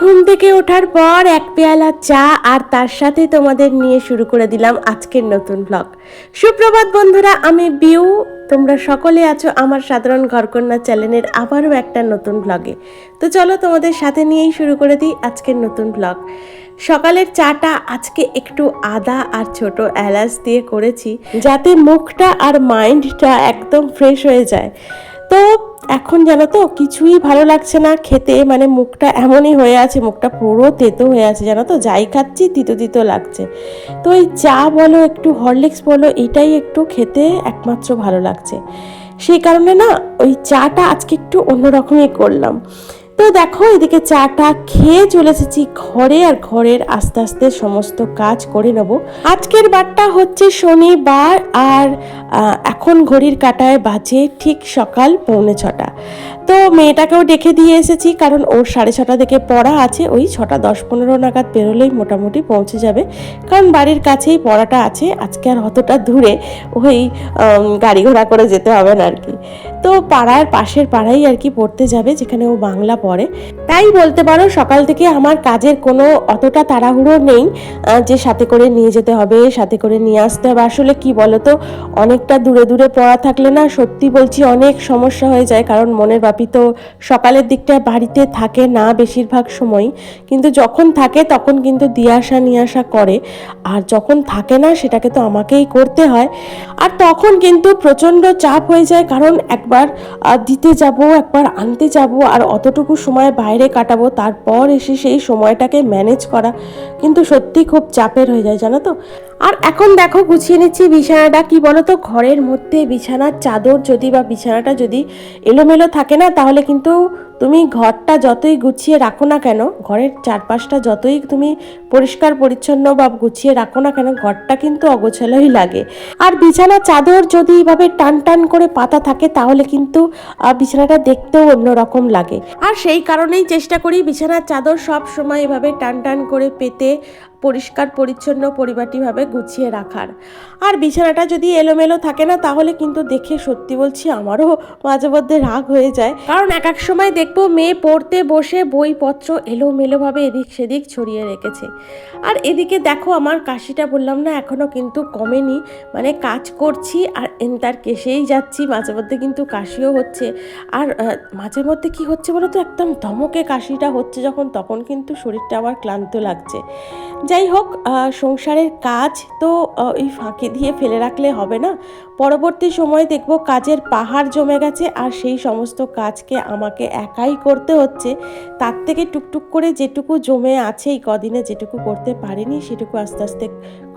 ঘুম থেকে ওঠার পর এক পেয়ালা চা আর তার সাথে তোমাদের নিয়ে শুরু করে দিলাম আজকের নতুন ব্লগ সুপ্রভাত বন্ধুরা, আমি বিউ। তোমরা সকলে আছো আমার সাধারণ ঘরকন্যা চ্যানেলের আবারও একটা নতুন ব্লগে তো চলো তোমাদের সাথে নিয়েই শুরু করে দিই আজকের নতুন ব্লগ সকালের চাটা আজকে একটু আদা আর ছোট এলাচ দিয়ে করেছি, যাতে মুখটা আর মাইন্ডটা একদম ফ্রেশ হয়ে যায়। তো এখন জানো তো, কিছুই ভালো লাগছে না খেতে মানে মুখটা এমনই হয়ে আছে, মুখটা পুরো তেতো হয়ে আছে, জানো তো, যাই খাচ্ছি, তিতো তিতো লাগছে। তো এই চা বলো, একটু হরলিক্স বলো, এটাই একটু খেতে একমাত্র ভালো লাগছে। সেই কারণে না, ওই চাটা আজকে একটু অন্যরকমই করলাম। তো দেখো, এদিকে চাটা খেয়ে চলে এসেছি ঘরে আর ঘরের আস্তে আস্তে সমস্ত কাজ করে নেব। আজকের বারটা হচ্ছে শনিবার আর এখন ঘড়ির কাটায় বাজে ঠিক সকাল পৌনে ছটা। তো মেয়েটাকেও ডেকে দিয়ে এসেছি, কারণ ওর সাড়ে ছটা থেকে পড়া আছে, ওই ছটা দশ পনেরো নাগাদ বেরোলেই মোটামুটি পৌঁছে যাবে। কারণ বাড়ির কাছেই পড়াটা আছে, আজকে আর অতটা দূরে ওই গাড়ি ঘোড়া করে যেতে হবে না আর কি। তো পাড়ার পাশের পাড়াই আর কি পড়তে যাবে, যেখানে ও বাংলা পড়ে। তাই বলতে পারো, সকাল থেকে আমার কাজের কোনো অতটা তাড়াহুড়ো নেই যে সাথে করে নিয়ে যেতে হবে, সাথে করে নিয়ে আসতে হবে। আসলে কি বলতো, অনেকটা দূরে দূরে পড়া থাকলে না সত্যি বলছি অনেক সমস্যা হয়ে যায়, কারণ মনের বাপি তো সকালের দিকটা বাড়িতে থাকে না বেশিরভাগ সময়, কিন্তু যখন থাকে তখন কিন্তু দিয়ে আসা, নিয়ে আসা করে। আর যখন থাকে না সেটাকে তো আমাকেই করতে হয়। আর তখন কিন্তু প্রচণ্ড চাপ হয়ে যায়, কারণ একবার দিতে যাব, একবার আনতে যাব, আর অতটুকু সময় বাইরে কাটাবো, তারপর এসে সেই সময়টাকে ম্যানেজ করা কিন্তু সত্যি খুব চাপের হয়ে যায়, জানো তো? আর এখন দেখো, গুছিয়ে নিচ্ছি বিছানাটা। কি বলতো, ঘরের মধ্যে বিছানার চাদর যদি বা বিছানাটা যদি এলোমেলো থাকে না, তাহলে কিন্তু তুমি ঘরটা যতই গুছিয়ে রাখো না কেন, ঘরের চারপাশটা যতই তুমি পরিষ্কার পরিচ্ছন্ন বা গুছিয়ে রাখো না কেন, ঘরটা কিন্তু অগোছালোই লাগে। আর বিছানার চাদর যদি এইভাবে টান টান করে পাতা থাকে, তাহলে কিন্তু বিছানাটা দেখতেও অন্যরকম লাগে। আর সেই কারণেই চেষ্টা করি বিছানার চাদর সব সময় এভাবে টান টান করে পেতে, পরিষ্কার পরিচ্ছন্ন পরিপাটিভাবে গুছিয়ে রাখার। আর বিছানাটা যদি এলোমেলো থাকে না, তাহলে কিন্তু দেখে সত্যি বলছি আমারও মাঝে মধ্যে রাগ হয়ে যায়। কারণ এক এক সময় দেখব মেয়ে পড়তে বসে বইপত্র এলোমেলোভাবে এদিক সেদিক ছড়িয়ে রেখেছে। আর এদিকে দেখো আমার কাশিটা বললাম না এখনও কিন্তু কমেনি। মানে কাজ করছি আর এন্তার কেসেই যাচ্ছি, মাঝে মধ্যে কিন্তু কাশিও হচ্ছে। আর মাঝে মধ্যে কি হচ্ছে বলো তো, একদম ধমকে কাশিটা হচ্ছে যখন, তখন কিন্তু শরীরটা আবার ক্লান্ত লাগছে। যাই হোক সংসারের কাজ তো ওই ফাঁকে দিয়ে ফেলে রাখলে হবে না। পরবর্তী সময়ে দেখব কাজের পাহাড় জমে গেছে আর সেই সমস্ত কাজকে আমাকে একাই করতে হচ্ছে, তার থেকে টুকটুক করে যেটুকু জমে আছে এই কদিনে যেটুকু করতে পারিনি, সেটুকু আস্তে আস্তে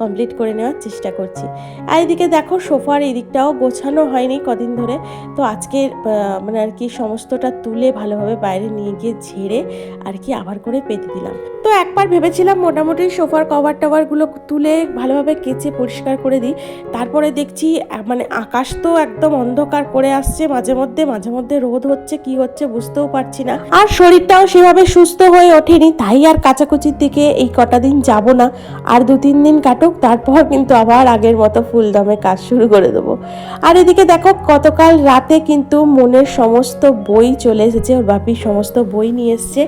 কমপ্লিট করে নেওয়ার চেষ্টা করছি। আর এদিকে দেখো, সোফার এই দিকটাও গোছানো হয়নি কদিন ধরে। তো আজকে মানে আর কি সমস্তটা তুলে ভালোভাবে বাইরে নিয়ে গিয়ে ঝেড়ে আর কি আবার করে পেতে দিলাম। তো একবার ভেবেছিলাম মোটামুটি সোফার কভার টাভারগুলো তুলে ভালোভাবে কেচে পরিষ্কার করে দিই। তারপরে দেখছি মানে আকাশ তো একদম অন্ধকার করে আসছে মাঝে মধ্যে মাঝে মধ্যে রোদ হচ্ছে, কি হচ্ছে বুঝতেও পারছি না। আর শরীরটাও সেভাবে সুস্থ হয়ে ওঠেনি, তাই আর কাচাকুচির দিকে এই কটা দিন যাব না। আর দু তিন দিন কাটুক তারপর কিন্তু আবার আগের মতো ফুল দমে কাজ শুরু করে দেবো। আর এদিকে দেখো, গতকাল রাতে কিন্তু মনের সমস্ত বই চলে এসেছে, ওর বাপির সমস্ত বই নিয়ে এসছে।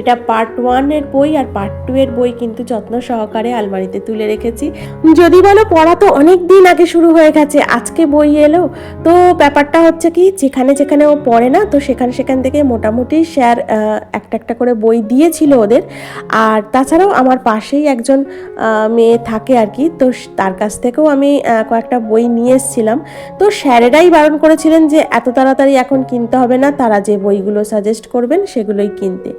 এটা পার্ট ওয়ানের বই আর পার্ট টু এর বই কিন্তু যত্ন সহকারে আলমারিতে তুলে রেখেছি। যদি বলো, পড়া তো অনেক দিন আগে শুরু হয়ে গেছে, আজকে বই এলো। তো ব্যাপারটা হচ্ছে কি, যেখানে যেখানে ও পড়ে না, তো সেখানে সেখান থেকে মোটামুটি স্যার একটা একটা করে বই দিয়েছিল ওদের। আর তাছাড়াও আমার পাশেই একজন মেয়ে থাকে আর কি তো তার কাছ থেকেও আমি কয়েকটা বই নিয়ে এসেছিলাম। তো স্যারেরাই বারণ করেছিলেন যে, এত তাড়াতাড়ি এখন কিনতে হবে না, তারা যে বইগুলো সাজেস্ট করবেন, সেগুলোই কিনতে।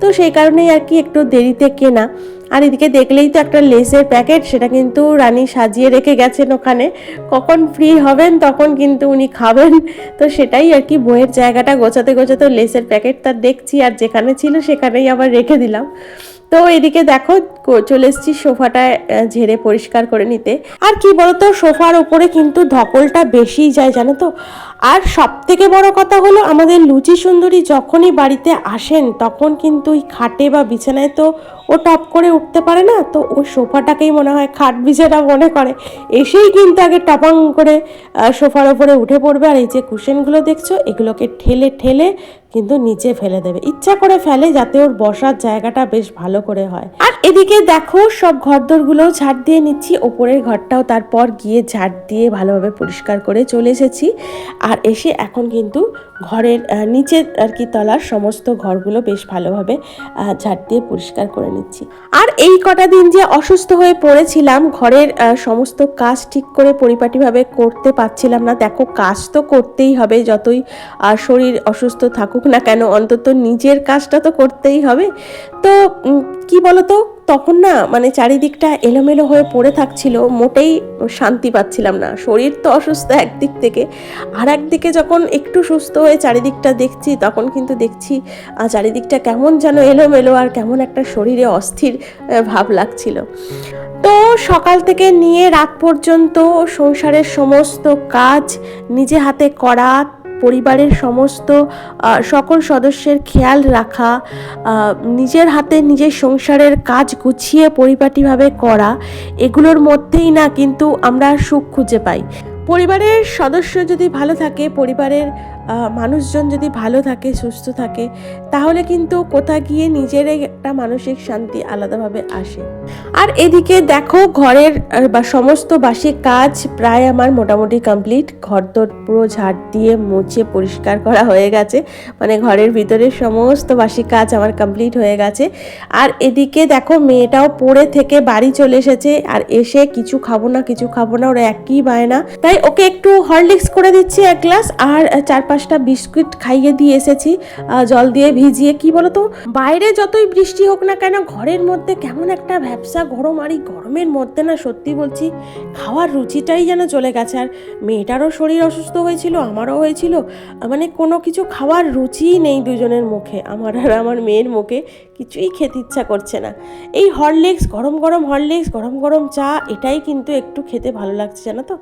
তো সেই কারণেই আর কি একটু দেরিতে কেনা। আর এদিকে দেখলেই তো একটা লেসের প্যাকেট সেটা কিন্তু রানী সাজিয়ে রেখে গেছেন ওখানে। কখন ফ্রি হবেন, তখন কিন্তু উনি খাবেন। তো সেটাই আর কি বইয়ের জায়গাটা গোছাতে গোছাতে লেসের প্যাকেটটা দেখছি, আর যেখানে ছিল সেখানেই আবার রেখে দিলাম। তো এদিকে দেখো চলে এসেছি সোফাটা ঝেড়ে পরিষ্কার করে নিতে। আর কি বলতো, সোফার ওপরে কিন্তু ধকলটা বেশি যায়, জানো তো? আর সব থেকে বড় কথা হলো, আমাদের লুচি সুন্দরী যখনই বাড়িতে আসেন, তখন কিন্তু ওই খাটে বা বিছানায় তো ও টপ করে উঠতে পারে না, তো ওই সোফাটাকেই মনে হয় খাট বিছানা মনে করে। এসেই কিন্তু আগে টপাং করে সোফার ওপরে উঠে পড়বে। আর এই যে কুশনগুলো দেখছ, এগুলোকে ঠেলে ঠেলে কিন্তু নিচে ফেলে দেবে। ইচ্ছা করে ফেলে যাতে ওর বসার জায়গাটা বেশ ভালো করে হয়। আর এদিকে দেখো, সব ঘরদোরগুলো ঝাড় দিয়ে নিচ্ছি। ওপরের ঘরটাও তারপর গিয়ে ঝাড় দিয়ে ভালোভাবে পরিষ্কার করে চলে এসেছি। আর এসে এখন কিন্তু ঘরের নিচের আর কি তলার সমস্ত ঘরগুলো বেশ ভালোভাবে ঝাড় দিয়ে পরিষ্কার করে নিচ্ছি। আর এই কটা দিন যে অসুস্থ হয়ে পড়েছিলাম, ঘরের সমস্ত কাজ ঠিক করে পরিপাটিভাবে করতে পারছিলাম না। দেখো, কাজ তো করতেই হবে, যতই শরীর অসুস্থ থাকুক না কেন, অন্তত নিজের কাজটা তো করতেই হবে। তো কি বলতো? তখন না মানে চারিদিকটা এলোমেলো হয়ে পড়ে থাকছিল, মোটেই শান্তি পাচ্ছিলাম না। শরীর তো অসুস্থ একদিক থেকে। আর একদিকে যখন একটু সুস্থ হয়ে চারিদিকটা দেখছি, তখন কিন্তু দেখছি চারিদিকটা কেমন যেন এলোমেলো আর কেমন একটা শরীরে অস্থির ভাব লাগছিল। তো সকাল থেকে নিয়ে রাত পর্যন্ত সংসারের সমস্ত কাজ নিজে হাতে করা পরিবারের সমস্ত সকল সদস্যের খেয়াল রাখা নিজের হাতে নিজের সংসারের কাজ গুছিয়ে পরিপাটিভাবে করা, এগুলোর মধ্যেই না কিন্তু আমরা সুখ খুঁজে পাই। পরিবারের সদস্য যদি ভালো থাকে, পরিবারের মানুষজন যদি ভালো থাকে সুস্থ থাকে তাহলে কিন্তু কোথাও গিয়ে নিজের একটা মানসিক শান্তি আলাদাভাবে আসে। আর এদিকে দেখো ঘরের বা সমস্ত বাসি কাজ প্রায় আমার মোটামুটি কমপ্লিট ঘর দোর পুরো ঝাড় দিয়ে মুছে পরিষ্কার করা হয়ে গেছে। মানে ঘরের ভিতরে সমস্ত বাসি কাজ আমার কমপ্লিট হয়ে গেছে। আর এদিকে দেখো মেয়েটাও পড়ে থেকে বাড়ি চলে এসেছে। আর এসে কিছু খাব না কিছু খাব না ওরা একই বায়না। তাই ওকে একটু হরলিক্স করে দিচ্ছি এক গ্লাস। আর আহ, চার পাঁচটা বিস্কুট খাইয়ে দিয়ে এসেছি। জল দিয়ে ভিজিয়ে, কি বলতো? বাইরে যতই বৃষ্টি হোক না কেন, ঘরের মধ্যে কেমন একটা ব্যবসা গরম আর এই গরমের মধ্যে না, সত্যি বলছি, খাওয়ার রুচিটাই যেন চলে গেছে। আর মেয়েটারও শরীর অসুস্থ হয়েছিল, আমারও হয়েছিল। মানে কোনো কিছু খাওয়ার রুচিই নেই দুজনের মুখে, আমার আর আমার মেয়ের মুখে। কিছুই খেতে ইচ্ছা করছে না। এই হরলিক্স, গরম গরম হরলিক্স, গরম গরম চা, এটাই কিন্তু একটু খেতে ভালো লাগছে, জানো তো?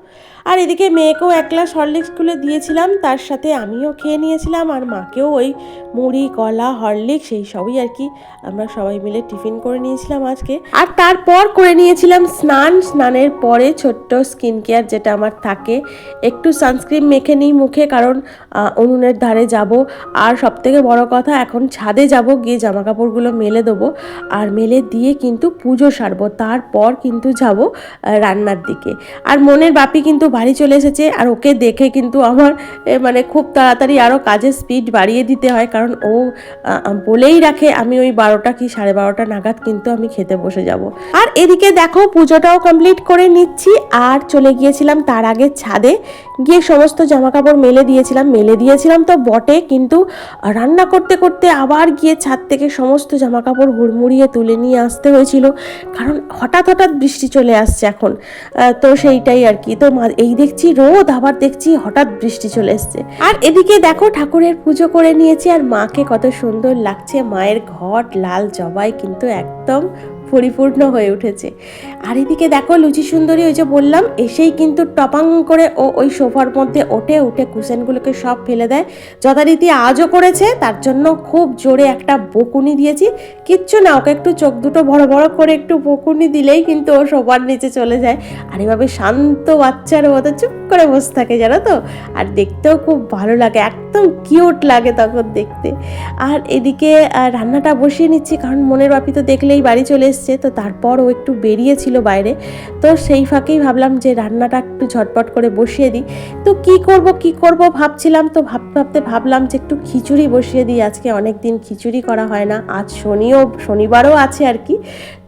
আর এদিকে মেয়েকেও এক গ্লাস হরলিক্স খুলে দিয়েছিলাম, তার সাথে আমিও খেয়ে নিয়েছিলাম, আর মাকেও ওই মুড়ি, কলা, হরলিক্স, এই সবই আর কি আমরা সবাই মিলে টিফিন করে নিয়েছিলাম আজকে। আর তারপর করে নিয়েছিলাম স্নান, স্নানের পরে ছোট্ট স্কিন কেয়ার যেটা আমার থাকে, একটু সানস্ক্রিন মেখে নিই মুখে, কারণ উনুনের ধারে যাব। আর সবথেকে বড় কথা, এখন ছাদে যাব, গিয়ে জামা কাপড়গুলো মেলে দেবো। আর মেলে দিয়ে কিন্তু পুজো সারবো। তারপর কিন্তু যাব রান্নার দিকে। আর মনের বাপি কিন্তু বাড়ি চলে এসেছে। আর ওকে দেখে কিন্তু আমার মানে খুব তাড়াতাড়ি আরও কাজের স্পিড বাড়িয়ে দিতে হয়। কারণ ও বলেই রাখে, আমি ওই বারোটা কি সাড়ে বারোটা নাগাদ কিন্তু আমি খেতে বসে যাব। আর এদিকে দেখো পুজোটাও কমপ্লিট করে নিচ্ছি। আর চলে গিয়েছিলাম তার আগে ছাদে। গিয়ে সমস্ত জামা কাপড় মেলে দিয়েছিলাম মেলে দিয়েছিলাম তো বটে, কিন্তু রান্না করতে করতে আবার গিয়ে ছাদ থেকে সমস্ত জামা কাপড় হুড়মুড়িয়ে তুলে নিয়ে আসতে হয়েছিল, কারণ হঠাৎ হঠাৎ বৃষ্টি চলে আসছে এখন। তো সেইটাই আর কি। তো এই দেখছি রোদ, আবার দেখছি হঠাৎ বৃষ্টি চলে এসছে। আর এদিকে দেখো ঠাকুরের পুজো করে নিয়েছি, আর মাকে কত সুন্দর লাগছে। মায়ের ঘট, লাল জবাই, কিন্তু একদম পরিপূর্ণ হয়ে উঠেছে। আর এদিকে দেখো লুচি সুন্দরী ওই যে বললাম, এসেই কিন্তু টপাং করে ও ওই সোফার মধ্যে ওঠে, উঠে কুশনগুলোকে সব ফেলে দেয়। যথারীতি আজও করেছে, তার জন্য খুব জোরে একটা বকুনি দিয়েছি। কিচ্ছু না, ওকে একটু চোখ দুটো বড় বড় করে একটু বকুনি দিলেই কিন্তু ও সোফার নিচে চলে যায়। আর এভাবে শান্ত বাচ্চার মতো চুপ করে বসে থাকে, জানো তো? আর দেখতেও খুব ভালো লাগে, একদম কিউট লাগে তখন দেখতে। আর এদিকে রান্নাটা বসিয়ে নিচ্ছি, কারণ মনের বাপি তো দেখলেই বাড়ি চলে এসছে, তো তারপর ও একটু বেরিয়েছিল বাইরে। তো সেই ফাঁকেই ভাবলাম যে রান্নাটা একটু ঝটপট করে বসিয়ে দিই। তো কি করব কি করব ভাবছিলাম, তো ভাবতে ভাবতে ভাবলাম যে একটু খিচুড়ি বসিয়ে দিই। আজকে অনেক দিন খিচুড়ি করা হয় না, আজ শনিও, শনিবারও আছে আর কি।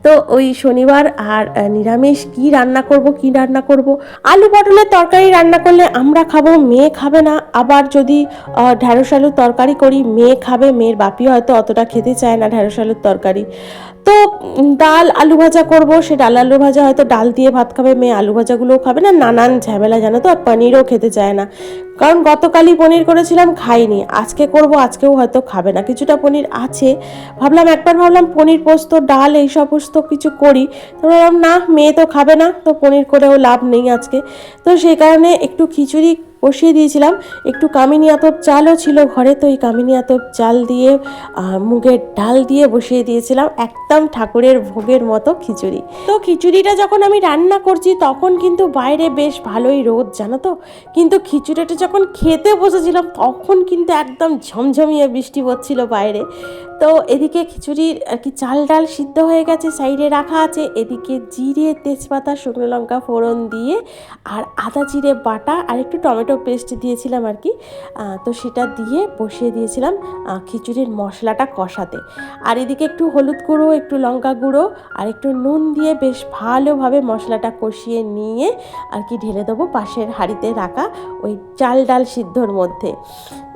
তো ওই শনিবার আর নিরামিষ কি রান্না করব, কি রান্না করব? আলু পটলের তরকারি রান্না করলে আমরা খাব, মেয়ে খাবে না। আবার যদি ঢ্যাঁড়স আলুর তরকারি করি, মেয়ে খাবে, মেয়ের বাপি হয়তো অতটা খেতে চায় না ঢ্যাঁড়স আলুর তরকারি। তো ডাল আলু ভাজা করব, সে ডাল আলু ভাজা হয়তো ডাল দিয়ে ভাত খাবে, মেয়ে আলু ভাজাগুলোও খাবে না, নানান ঝামেলা জানো তো আর পনিরও খেতে চায় না। কারণ গতকালই পনির করেছিলাম, খাইনি। আজকে করব, আজকেও হয়তো খাবে না। কিছুটা পনির আছে। ভাবলাম একবার ভাবলাম পনির পোস্ত, ডাল, এই কিছু করি। তো ভাবলাম না, মেয়ে তো খাবে না। তো পনির করেও লাভ নেই আজকে। তো সেই কারণে একটু খিচুড়ি বসিয়ে দিয়েছিলাম। একটু কামিনী আতপ চালও ছিল ঘরে, তো এই কামিনী আতপ চাল দিয়ে মুগের ডাল দিয়ে বসিয়ে দিয়েছিলাম একদম ঠাকুরের ভোগের মতো খিচুড়ি। তো খিচুড়িটা যখন আমি রান্না করছি, তখন কিন্তু বাইরে বেশ ভালোই রোদ, জানো তো? কিন্তু খিচুড়িটা যখন খেতে বসেছিলাম, তখন কিন্তু একদম ঝমঝমিয়ে বৃষ্টি পড়ছিল বাইরে। তো এদিকে খিচুড়ির আর কি চাল ডাল সিদ্ধ হয়ে গেছে, সাইডে রাখা আছে। এদিকে জিরে, তেজপাতা, শুকনো লঙ্কা ফোড়ন দিয়ে, আর আদা, জিরে, বাটা, আর একটু টমেটো পেস্ট দিয়েছিলাম আর কি তো সেটা দিয়ে বসিয়ে দিয়েছিলাম খিচুড়ির মশলাটা কষাতে। আর এদিকে একটু হলুদ গুঁড়ো, একটু লঙ্কা গুঁড়ো আর একটু নুন দিয়ে বেশ ভালোভাবে মশলাটা কষিয়ে নিয়ে আর কি ঢেলে দেবো পাশের হাঁড়িতে রাখা ওই চাল ডাল সিদ্ধর মধ্যে।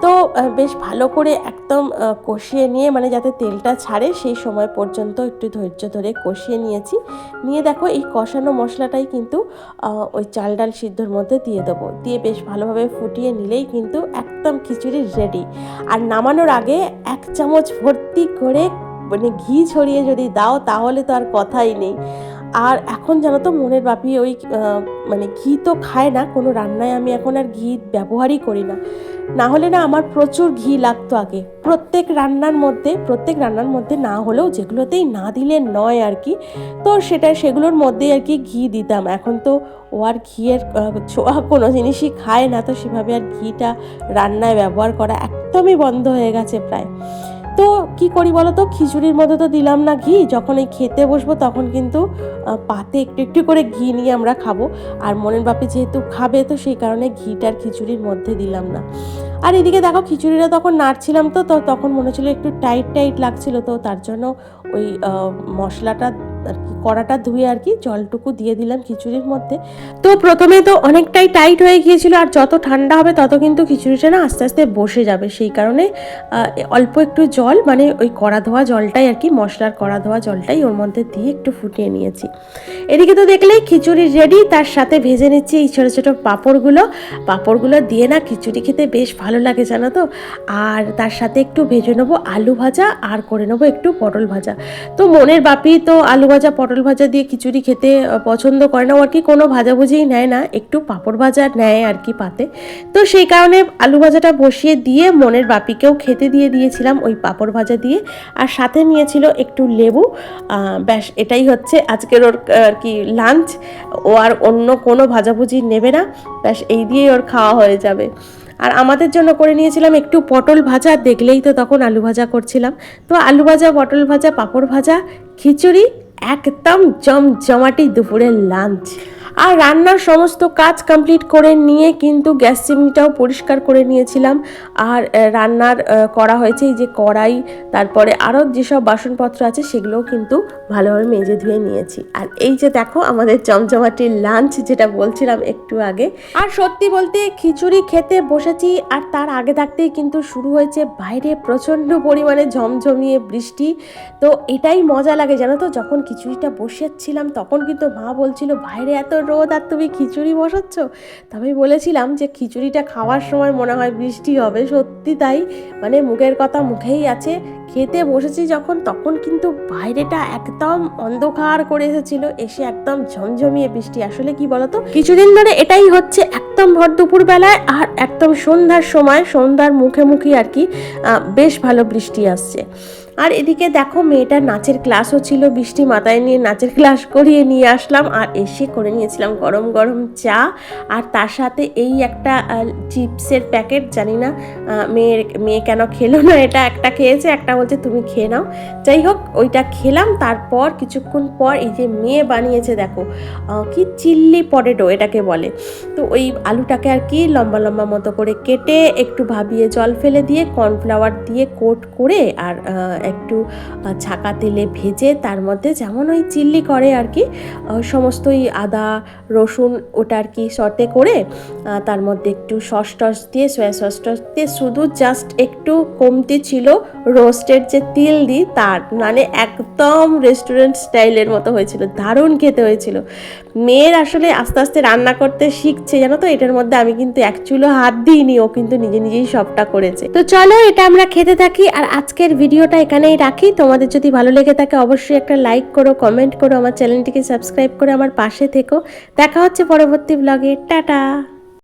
তো বেশ ভালো করে একদম কষিয়ে নিয়ে মানে যাতে তেলটা ছাড়ে, সেই সময় পর্যন্ত একটু ধৈর্য ধরে কষিয়ে নিয়েছি। নিয়ে দেখো, এই কষানো মশলাটাই কিন্তু ওই চাল ডাল সিদ্ধর মধ্যে দিয়ে দেবো। দিয়ে বেশ ভালোভাবে ফুটিয়ে নিলেই কিন্তু একদম খিচুড়ি রেডি আর নামানোর আগে এক চামচ ভর্তি করে মানে ঘি ছড়িয়ে যদি দাও, তাহলে তো আর কথাই নেই। আর এখন জানো তো মনের বাপি ওই মানে ঘি তো খায় না, কোনো রান্নায় আমি এখন আর ঘি ব্যবহারই করি না। না হলে না আমার প্রচুর ঘি লাগতো আগে। প্রত্যেক রান্নার মধ্যে, প্রত্যেক রান্নার মধ্যে না হলেও যেগুলোতেই না দিলে নয় আর কি, তো সেটা, সেগুলোর মধ্যেই আর কি ঘি দিতাম। এখন তো ও আর ঘিয়ের ছোঁয়া কোনো জিনিসই খায় না, তো সেভাবে আর ঘিটা রান্নায় ব্যবহার করা একদমই বন্ধ হয়ে গেছে প্রায়। তো কি করি বলো তো খিচুড়ির মধ্যে তো দিলাম না ঘি। যখন এই খেতে বসবো তখন কিন্তু পাতে একটু একটু করে ঘি নিয়ে আমরা খাব। আর মনের বাপি যেহেতু খাবে তো সেই কারণে ঘিটার খিচুড়ির মধ্যে দিলাম না। আর এদিকে দেখো খিচুড়িটা তখন নাড়ছিলাম তো তো তখন মনে হচ্ছিল একটু টাইট টাইট লাগছিল তো তার জন্য ওই মশলাটা আর কি, কড়াটা ধুয়ে আর কি জলটুকু দিয়ে দিলাম খিচুড়ির মধ্যে। তো প্রথমে তো অনেকটাই টাইট হয়ে গিয়েছিল, আর যত ঠান্ডা হবে তত কিন্তু খিচুড়িটা না আস্তে আস্তে বসে যাবে। সেই কারণে অল্প একটু জল মানে ওই কড়া ধোয়া জলটাই আর কি, মশলার কড়া ধোয়া জলটাই ওর মধ্যে দিয়ে একটু ফুটিয়ে নিয়েছি। এদিকে তো দেখলেই খিচুড়ি রেডি তার সাথে ভেজে নিচ্ছি এই ছোটো ছোটো পাঁপড়গুলো। পাঁপড়গুলো দিয়ে না খিচুড়ি খেতে বেশ ভালো লাগে, জানো তো? আর তার সাথে একটু ভেজে নেব আলু ভাজা, আর করে নেব একটু পটল ভাজা। তো মনের বাপি তো আলু ভাজা, পটল ভাজা দিয়ে খিচুড়ি খেতে পছন্দ করে না। ও আর কি কোনো ভাজাভুজিই নেয় না, একটু পাঁপড় ভাজা নেয় আর কি পাতে। তো সেই কারণে আলু ভাজাটা বসিয়ে দিয়ে মনের বাপিকেও খেতে দিয়ে দিয়েছিলাম ওই পাঁপড় ভাজা দিয়ে। আর সাথে নিয়েছিল একটু লেবু। ব্যাস, এটাই হচ্ছে আজকের ওর আর কি লাঞ্চ। ও আর অন্য কোনো ভাজাভুজি নেবে না। ব্যাস, এই দিয়েই ওর খাওয়া হয়ে যাবে। আর আমাদের জন্য করে নিয়েছিলাম একটু পটল ভাজা। দেখলেই তো তখন আলু ভাজা করছিলাম। তো আলু ভাজা, পটল ভাজা, পাঁপড় ভাজা, খিচুড়ি একদম জমজমাটি দুপুরের লাঞ্চ আর রান্নার সমস্ত কাজ কমপ্লিট করে নিয়ে কিন্তু গ্যাস চিমনিটাও পরিষ্কার করে নিয়েছিলাম। আর রান্নার করা হয়েছে এই যে কড়াই, তারপরে আরও যেসব বাসনপত্র আছে সেগুলোও কিন্তু ভালোভাবে মেজে ধুয়ে নিয়েছি। আর এই যে দেখো আমাদের চমচমাটির লাঞ্চ যেটা বলছিলাম একটু আগে। আর সত্যি বলতে খিচুড়ি খেতে বসেছি আর তার আগে থাকতেই কিন্তু শুরু হয়েছে বাইরে প্রচণ্ড পরিমাণে ঝমঝমিয়ে বৃষ্টি। তো এটাই মজা লাগে জানো তো, যখন খিচুড়িটা বসিয়েছিলাম তখন কিন্তু মা বলছিল, বাইরে এত রোদ আর তুমি খিচুড়ি বসাচ্ছ? তা আমি বলেছিলাম যে খিচুড়িটা খাওয়ার সময় মনে হয় বৃষ্টি হবে, সত্যি তাই। মানে মুখের কথা মুখেই আছে। খেতে বসেছি যখন, তখন কিন্তু বাইরেটা একদম অন্ধকার করে এসেছিল, এসে একদম ঝমঝমিয়ে বৃষ্টি। আসলে কি বলতো? কিছুদিন ধরে এটাই হচ্ছে একদম ভর দুপুর বেলায় আর একদম সন্ধ্যার সময়, সন্ধ্যার মুখে মুখে আর কি বেশ ভালো বৃষ্টি আসছে। আর এদিকে দেখো মেয়েটার নাচের ক্লাসও ছিল, বৃষ্টি মাথায় নিয়ে নাচের ক্লাস করিয়ে নিয়ে আসলাম আর এসে করে নিয়েছিলাম গরম গরম চা। আর তার সাথে এই একটা চিপসের প্যাকেট, জানি না মেয়ের, মেয়ে কেন খেলো না, এটা একটা খেয়েছে, একটা বলছে তুমি খেয়ে নাও। যাই হোক, ওইটা খেলাম, তারপর কিছুক্ষণ পর এই যে মেয়ে বানিয়েছে দেখো কি চিল্লি পটেটো এটাকে বলে। তো ওই আলুটাকে আর কি লম্বা লম্বা মতো করে কেটে একটু ভাবিয়ে জল ফেলে দিয়ে কর্নফ্লাওয়ার দিয়ে কোট করে আর একটু ছাকা তেলে ভেজে তার মধ্যে যেমন ওই চিল্লি করে আর কি আহ, সমস্ত ওই আদা রসুন ওটা আর কি সটে করে তার মধ্যে একটু সস টস দিয়ে সয়া সস টস দিয়ে শুধু জাস্ট একটু কমতি ছিল রোস্টেড যে তিল দিই তার মানে একদম রেস্টুরেন্ট স্টাইলের মতো হয়েছিল দারুণ খেতে হয়েছিল। মেয়ের আসলে আস্তে আস্তে রান্না করতে শিখছে জানো তো? এটার মধ্যে আমি কিন্তু এক চুলো হাত দিইনি ও কিন্তু নিজে নিজেই সবটা করেছে। তো চলো এটা আমরা খেতে থাকি আর আজকের ভিডিওটা এখানেই রাখি। তোমাদের যদি ভালো লেগে থাকে অবশ্যই একটা লাইক করো কমেন্ট করো, আমার চ্যানেলটিকে সাবস্ক্রাইব করে আমার পাশে থেকো। দেখা হচ্ছে পরবর্তী ব্লগে টাটা!